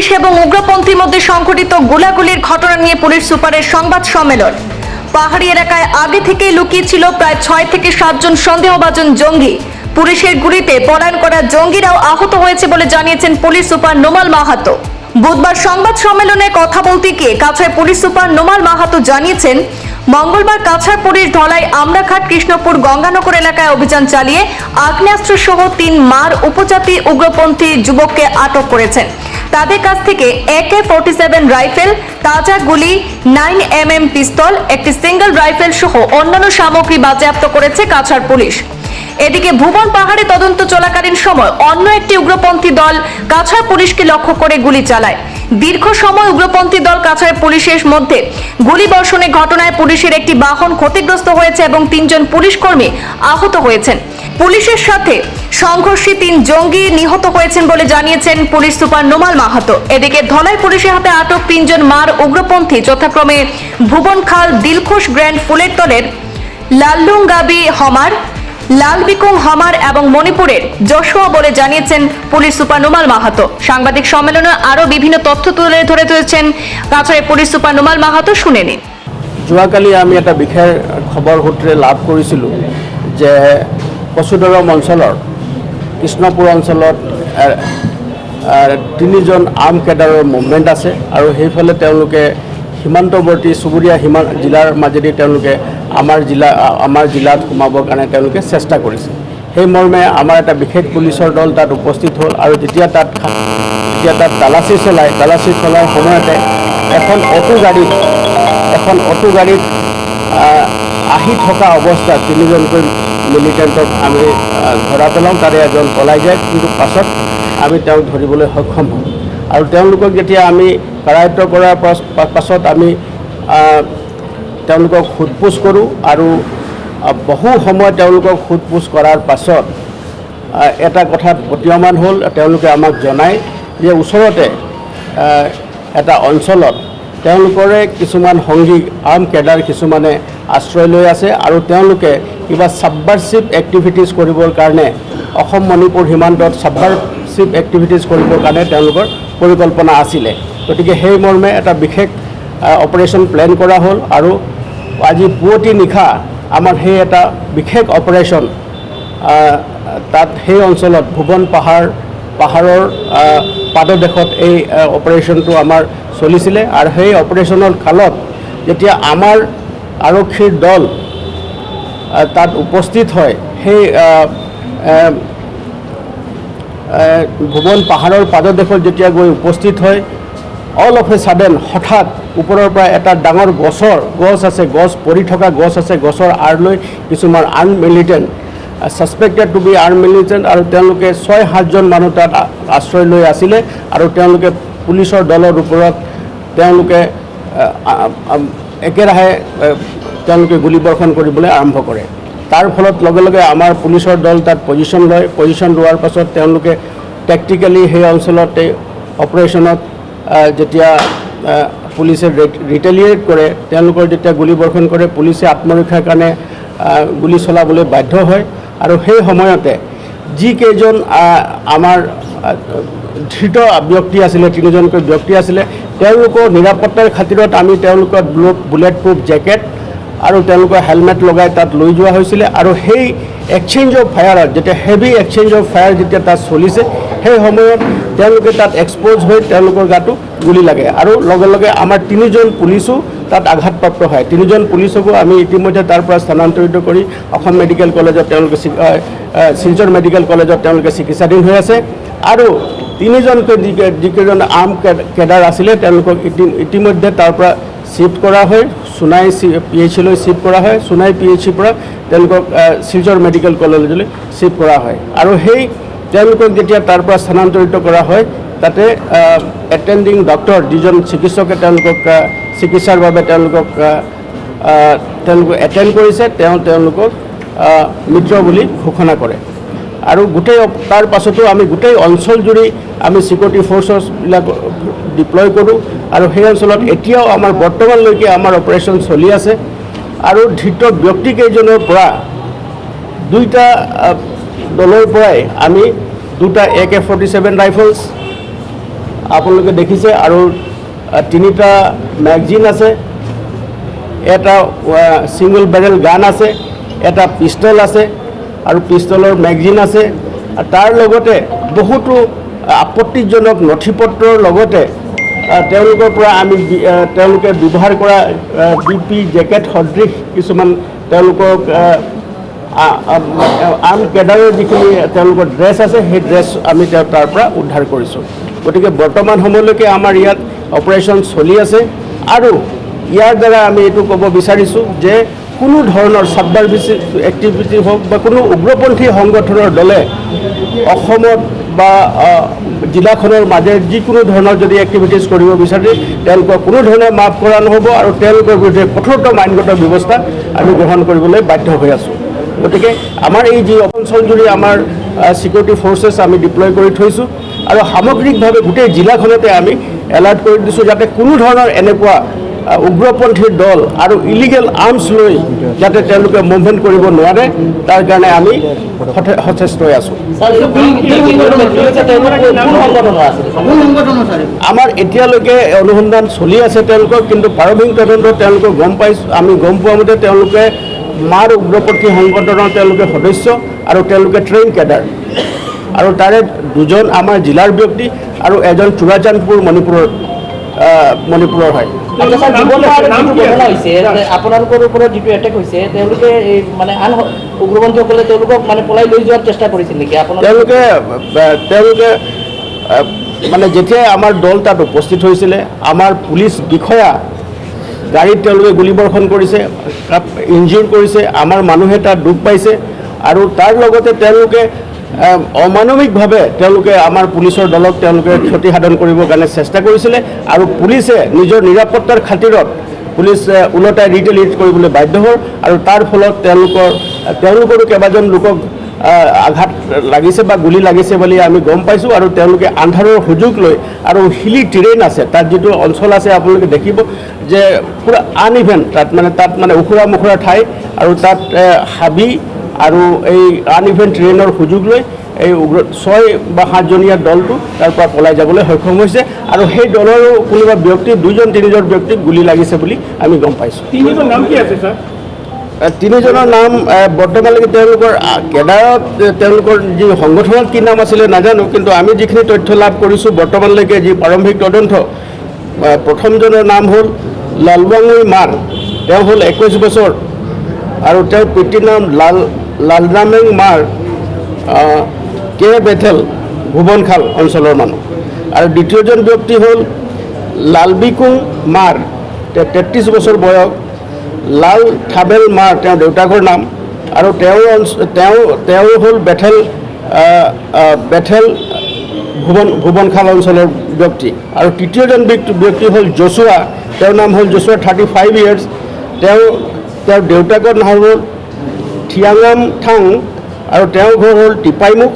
Police এবং উগ্রপন্থীর মধ্যে সংঘটিত গোলাগুলির ঘটনা নিয়ে পুলিশ সুপারের সংবাদ সম্মেলন। পাহাড়ি এলাকায় আগে থেকেই লুকিয়ে ছিল প্রায় ছয় থেকে সাতজন সন্দেহভাজন জঙ্গি। পুলিশের গুলিতে পলায়ন করা জঙ্গিরাও আহত হয়েছে বলে জানিয়েছেন পুলিশ সুপার নোমাল মাহাতো। বুধবার সংবাদ সম্মেলনে কথা বলতে গিয়ে কাছাড় পুলিশ সুপার নোমাল মাহাতো জানিয়েছেন, মঙ্গলবার কাছাড় পুলিশ ধলাই আমরাঘাট কৃষ্ণপুর গঙ্গানগর এলাকায় অভিযান চালিয়ে আগ্নেয়াস্ত্র সহ তিন মার উপজাতি উগ্রপন্থী যুবককে আটক করেছেন। তাদের কাছ থেকে একে ফোর্টি সেভেন রাইফেল, তাজা গুলি নাইন এম এম পিস্তল, একটি সিঙ্গেল রাইফেল সহ অন্যান্য সামগ্রী বাজেয়াপ্ত করেছে কাছাড় পুলিশ। এদিকে ভুবন পাহাড়ে তদন্ত চলাকালীন সময় অন্য একটি উগ্রপন্থী দল কাছাড় পুলিশকে লক্ষ্য করে গুলি চালায়। দীর্ঘ সময় উগ্রপন্থী দল কাছাড় পুলিশের মধ্যে গুলি বর্ষণের ঘটনায় পুলিশের একটি বাহন ক্ষতিগ্রস্ত হয়েছে এবং তিনজন পুলিশ কর্মী আহত হয়েছেন। পুলিশের সাথে সংঘর্ষে তিন জঙ্গি নিহত হয়েছেন বলে জানিয়েছেন পুলিশ সুপার নোমাল মাহাতো। এদিকে ধলাই পুলিশের হাতে আটক তিনজন মার উগ্রপন্থী, যথাক্রমে ভুবন খাল দিলখুশ গ্র্যান্ড ফুলের তলের লাল্লুঙ্গাবি হমার লাল বিকুং হমার এবং মণিপুরের যশোয়া বলে জানিয়েছেন পুলিশ সুপার নোমাল মাহাতো। সাংবাদিক সম্মেলনে আরও বিভিন্ন তথ্য তুলে ধরে তুলেছেন কাছাড়ের পুলিশ সুপার নোমাল মাহাতো শুনে নিন। যোৱাকালি আমি এটা বিশেষ খবৰ সূত্ৰে লাভ কৰিছিলোঁ যে কচুদৰম অঞ্চলৰ কৃষ্ণপুৰ অঞ্চলত তিনিজন আৰ্ম কেডাৰৰ মুভমেণ্ট আছে আৰু সেইফালে তেওঁলোকে সীমান্তৱৰ্তী চুবুৰীয়া সীমা জিলাৰ মাজেদি তেওঁলোকে আমাৰ জিলা, আমাৰ জিলাত সোমাবৰ কাৰণে তেওঁলোকে চেষ্টা কৰিছে। সেই মৰ্মে আমাৰ এটা বিশেষ পুলিচৰ দল তাত উপস্থিত হ'ল আৰু যেতিয়া তাত যেতিয়া তাত তালাচী চলায়, তালাচী চলাৰ সময়তে এখন অটো গাড়ীত, এখন অটো গাড়ীত আহি থকা অৱস্থাত তিনিজনকৈ মিলিটেণ্টক আমি ধৰা পেলাওঁ, তাৰে এজন পলাই যায়। কিন্তু পাছত আমি তেওঁক ধৰিবলৈ সক্ষম হওঁ আৰু তেওঁলোকক যেতিয়া আমি কাৰায়ত্ব কৰাৰ পাছ- পাছত আমি তেওঁলোকক সোধ পোছ কৰোঁ আৰু বহু সময় তেওঁলোকক সোধ পোছ কৰাৰ পাছত এটা কথাত প্ৰতীয়মান হ'ল, তেওঁলোকে আমাক জনায় যে ওচৰতে এটা অঞ্চলত তেওঁলোকৰে কিছুমান সংগী আৰ্ম কেডাৰ কিছুমানে আশ্ৰয় লৈ আছে আৰু তেওঁলোকে কিবা ছাবভাৰ্চিভ এক্টিভিটিছ কৰিবৰ কাৰণে অসম মণিপুৰ সীমান্তত ছাবভাৰ্চিভ এক্টিভিটিছ কৰিবৰ কাৰণে তেওঁলোকৰ পৰিকল্পনা আছিলে। গতিকে সেই মৰ্মে এটা বিশেষ অপাৰেশ্যন প্লেন কৰা হ'ল আৰু আজি পুৱতি নিশা আমাৰ সেই এটা বিশেষ অপাৰেশ্যন তাত সেই অঞ্চলত ভুৱন পাহাৰ, পাহাৰৰ পাদদেশত এই অপাৰেশ্যনটো আমাৰ চলিছিলে। আৰু সেই অপাৰেশ্যনৰ কালত যেতিয়া আমাৰ আৰক্ষীৰ দল তাত উপস্থিত হয়, সেই ভুৱন পাহাৰৰ পাদদেশত যেতিয়া গৈ উপস্থিত হয় অল অফ এ ছাডেন হঠাৎ ওপৰৰ পৰা এটা ডাঙৰ গছৰ গছ আছে, গছ পৰি থকা গছ আছে, গছৰ আঁৰ লৈ কিছুমান arm militant suspected to be arm militant আৰু তেওঁলোকে ছয় সাতজন মানুহ তাত আশ্ৰয় লৈ আছিলে আৰু তেওঁলোকে পুলিচৰ দলৰ ওপৰত তেওঁলোকে একেৰাহে তেওঁলোকে গুলীবৰ্ষণ কৰিবলৈ আৰম্ভ কৰে। তাৰ ফলত লগে লগে আমাৰ পুলিচৰ দল তাত পজিশ্যন লয়। পজিশ্যন লোৱাৰ পাছত তেওঁলোকে টেকটিকেলি সেই অঞ্চলতে অপাৰেশ্যনত যেতিয়া পুলিচে ৰিটেলিয়েট কৰে, তেওঁলোকৰ যেতিয়া গুলীবৰ্ষণ কৰে, পুলিচে আত্মৰক্ষাৰ কাৰণে গুলী চলাবলৈ বাধ্য হয়। আৰু সেই সময়তে যিকেইজন আমাৰ ধৃত ব্যক্তি আছিলে, তিনিজনকৈ ব্যক্তি আছিলে, তেওঁলোকৰ নিৰাপত্তাৰ খাতিৰত আমি তেওঁলোকৰ বুলেট প্ৰুফ জেকেট আৰু তেওঁলোকৰ হেলমেট লগাই তাত লৈ যোৱা হৈছিলে আৰু সেই এক্সচেঞ্জ অফ ফায়াৰত যেতিয়া হেভি এক্সচেঞ্জ অফ ফায়াৰ যেতিয়া তাত চলিছে, সেই সময়ত তেওঁলোকে তাত এক্সপ'জ হৈ তেওঁলোকৰ গাটো গুলি লাগে। আৰু লগে লগে আমাৰ তিনিজন পুলিচো তাত আঘাতপ্ৰাপ্ত হয়। তিনিজন পুলিচকো আমি ইতিমধ্যে তাৰ পৰা স্থানান্তৰিত কৰি অসম মেডিকেল কলেজত তেওঁলোকে শিলচৰ মেডিকেল কলেজত তেওঁলোকে চিকিৎসাধীন হৈ আছে। আৰু তিনিজনকৈ যিকে- যিকেইজন আৰ্ম কেড- কেডাৰ আছিলে, তেওঁলোকক ইতিমধ্যে তাৰ পৰা শ্বিফ্ট কৰা হয় সোণাই পি এইচ চিলৈ শ্বিফ্ট কৰা হয় সোণাই পি এইচ চিৰ পৰা তেওঁলোকক শিলচৰ মেডিকেল কলেজলৈ শ্বিফ্ট কৰা হয়। আৰু সেই তেওঁলোকক যেতিয়া তাৰ পৰা স্থানান্তৰিত কৰা হয় তাতে এটেণ্ডিং ডক্টৰ যিজন চিকিৎসকে তেওঁলোকক চিকিৎসাৰ বাবে তেওঁলোকক তেওঁলোকক এটেণ্ড কৰিছে তেওঁ তেওঁলোকক আহ, মৃত বুলি ঘোষণা কৰে। আৰু গোটেই তাৰ পাছতো আমি গোটেই অঞ্চলজুৰি আমি চিকিউৰিটি ফ'ৰ্চছবিলাক ডিপ্লয় কৰোঁ। আৰু সেই অঞ্চলত এতিয়াও আমাৰ বৰ্তমানলৈকে আমাৰ অপাৰেশ্যন চলি আছে। আৰু ধৃত ব্যক্তিকেইজনৰ পৰা দুইটা দলৰ পৰাই আমি দুটা A K forty seven rifles আপোনালোকে দেখিছে আৰু তিনিটা মেগজিন আছে, এটা ছিংগল বেৰেল গান আছে, এটা পিষ্টল আছে, আৰু পিষ্টলৰ মেগজিন আছে। তাৰ লগতে বহুতো আপত্তিজনক নথি পত্ৰৰ লগতে তেওঁলোকৰ পৰা আমি তেওঁলোকে ব্যৱহাৰ কৰা বি পি জেকেট সদৃশ কিছুমান তেওঁলোকক আন কেডাৰৰ যিখিনি তেওঁলোকৰ ড্ৰেছ আছে, সেই ড্ৰেছ আমি তেওঁ তাৰ পৰা উদ্ধাৰ কৰিছোঁ। গতিকে বৰ্তমান সময়লৈকে আমাৰ ইয়াত অপাৰেশ্যন চলি আছে আৰু ইয়াৰ দ্বাৰা আমি এইটো ক'ব বিচাৰিছোঁ যে কোনো ধৰণৰ ছাবভাৰ্ভিভ এক্টিভিটি হওক বা কোনো উগ্ৰপন্থী সংগঠনৰ দলে অসমত বা জিলাখনৰ মাজে যিকোনো ধৰণৰ যদি এক্টিভিটিছ কৰিব বিচাৰে, তেওঁলোকক কোনো ধৰণে মাফ কৰা নহ'ব আৰু তেওঁলোকৰ বিৰুদ্ধে কঠোৰতম আইনগত ব্যৱস্থা আমি গ্ৰহণ কৰিবলৈ বাধ্য হৈ আছোঁ। গতিকে আমাৰ এই যি অঞ্চলজুৰি আমাৰ ছিকিউৰিটি ফ'ৰ্চেছ আমি ডিপ্লয় কৰি থৈছোঁ আৰু সামগ্ৰিকভাৱে গোটেই জিলাখনতে আমি এলাৰ্ট কৰি দিছোঁ যাতে কোনো ধৰণৰ এনেকুৱা আহ, উগ্ৰপন্থীৰ দল আৰু ইলিগেল আৰ্মছ লৈ যাতে তেওঁলোকে মুভমেণ্ট কৰিব নোৱাৰে তাৰ কাৰণে আমি সথে- সচেষ্ট হৈ আছোঁ আমাৰ এতিয়ালৈকে অনুসন্ধান চলি আছে তেওঁলোকৰ কিন্তু প্ৰাৰম্ভিক তদন্ত তেওঁলোকক গম পাইছোঁ আমি গম পোৱা মতে তেওঁলোকে মাৰ উগ্ৰপন্থী সংগঠনৰ তেওঁলোকে সদস্য আৰু তেওঁলোকে ট্ৰেইন কেডাৰ আৰু তাৰে দুজন আমাৰ জিলাৰ ব্যক্তি আৰু এজন চুৰাচান্দপুৰ মণিপুৰৰ মণিপুৰৰ হয় আপোনালোকৰ ওপৰত যিটো এটেক হৈছে তেওঁলোকে মানে আন উগ্ৰপন্থীসকলে তেওঁলোকক মানে পলাই লৈ যোৱাৰ চেষ্টা কৰিছিল নেকি? তেওঁলোকে তেওঁলোকে মানে যেতিয়াই আমাৰ দল তাত উপস্থিত হৈছিলে আমাৰ পুলিচ বিষয়া গাড়ীত তেওঁলোকে গুলীবৰ্ষণ কৰিছে তাত ইনজিউৰ কৰিছে আমাৰ মানুহে তাত দুখ পাইছে আৰু তাৰ লগতে তেওঁলোকে অমানৱিকভাৱে তেওঁলোকে আমাৰ পুলিচৰ দলক তেওঁলোকে ক্ষতি সাধন কৰিবৰ কাৰণে চেষ্টা কৰিছিলে আৰু পুলিচে নিজৰ নিৰাপত্তাৰ খাতিৰত পুলিচ ওলোটাই ৰিটেলিয়েট কৰিবলৈ বাধ্য হ'ল আৰু তাৰ ফলত তেওঁলোকৰ, তেওঁলোকৰো কেইবাজন লোকক আঘাত লাগিছে বা গুলী লাগিছে বুলি আমি গম পাইছোঁ আৰু তেওঁলোকে আন্ধাৰৰ সুযোগ লৈ আৰু হিলি টেৰেইন আছে, তাত যিটো অঞ্চল আছে আপোনালোকে দেখিব যে পূৰা আন ইভেণ্ট, তাত মানে তাত মানে ওখোৰা মোখোৰা ঠাই আৰু তাত হাবি আৰু এই আন ইভেণ্ট ট্ৰেইনৰ সুযোগ লৈ এই উগ্ৰ ছয় বা সাতজনীয়া দলটো তাৰ পৰা পলাই যাবলৈ সক্ষম হৈছে। আৰু সেই দলৰো কোনোবা ব্যক্তি দুজন তিনিজন ব্যক্তিক গুলী লাগিছে বুলি আমি গম পাইছোঁ। তিনিজন নাম কি আছে স্যার তিনিজনৰ নাম বৰ্তমানলৈকে তেওঁলোকৰ এ, তেওঁলোকৰ যি সংগঠনত কি নাম আছিলে নাজানো কিন্তু আমি যিখিনি তথ্য লাভ কৰিছোঁ বৰ্তমানলৈকে যি প্ৰাৰম্ভিক তদন্ত প্ৰথমজনৰ নাম হ'ল লালবাঙুই মান তেওঁ হ'ল একৈছ বছৰ। আৰু তেওঁৰ পিতৃৰ নাম লাল লালৰামেং মাৰ কে বেথেল ভুৱনখাল অঞ্চলৰ মানুহ। আৰু দ্বিতীয়জন ব্যক্তি হ'ল লালবিকুং মাৰ তেওঁ তেত্ৰিছ বছৰ বয়স, লাল থাবেল মাৰ, তেওঁৰ দেউতাকৰ নাম। আৰু অঞ্চ- তেওঁ তেওঁ হ'ল বেথেল বেথেল ভুৱন ভুৱনখাল অঞ্চলৰ ব্যক্তি। আৰু তৃতীয়জন ব্যক্তি ব্যক্তি হ'ল জচুৱা তেওঁৰ নাম হ'ল জচুৱা থাৰ্টি ফাইভ ইয়াৰ্ছ। তেওঁ, তেওঁৰ দেউতাকৰ নাম হ'ল থিয়াঙাম থাং আৰু তেওঁৰ ঘৰ হ'ল টিপাইমুখ।